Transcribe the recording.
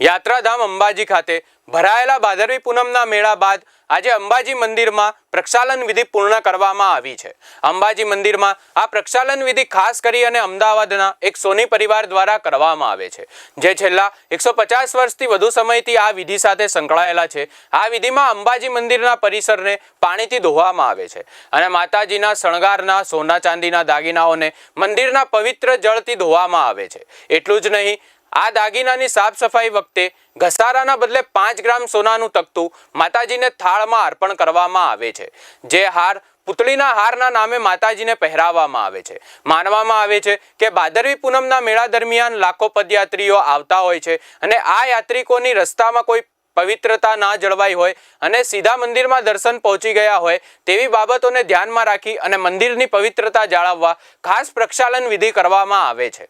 યાત્રાધામ અંબાજી ખાતે ભરાયેલા ભાદરવી પૂનમના મેળા બાદ આજે અંબાજી મંદિરમાં પ્રક્ષાલન વિધિ પૂર્ણ કરવામાં આવી છે. અંબાજી મંદિરમાં આ પ્રક્ષાલન વિધિ ખાસ કરી અને અમદાવાદના એક સોની પરિવાર દ્વારા કરવામાં આવે છે. જે છેલ્લા એકસો પચાસ વર્ષથી વધુ સમયથી આ વિધિ સાથે સંકળાયેલા છે. આ વિધિમાં અંબાજી મંદિરના પરિસરને પાણીથી ધોવામાં આવે છે અને માતાજીના શણગારના, સોના ચાંદીના દાગીનાઓને મંદિરના પવિત્ર જળથી ધોવામાં આવે છે. એટલું જ નહીં આ દાગીનાની સાફ સફાઈ વખતે ઘસારાના બદલે પાંચ ગ્રામ સોનાનું તકતું માતાજીને થાળમાં અર્પણ કરવામાં આવે છે. જે હાર પુતળીના હારના નામે માતાજીને પહેરાવવામાં આવે છે. માનવામાં આવે છે કે ભાદરવી પૂનમના મેળા દરમિયાન લાખો પદયાત્રીઓ આવતા હોય છે અને આ યાત્રિકોની રસ્તામાં કોઈ પવિત્રતા ના જળવાઈ હોય અને સીધા મંદિરમાં દર્શન પહોંચી ગયા હોય તેવી બાબતોને ધ્યાનમાં રાખી અને મંદિરની પવિત્રતા જાળવવા ખાસ પ્રક્ષાલન વિધિ કરવામાં આવે છે.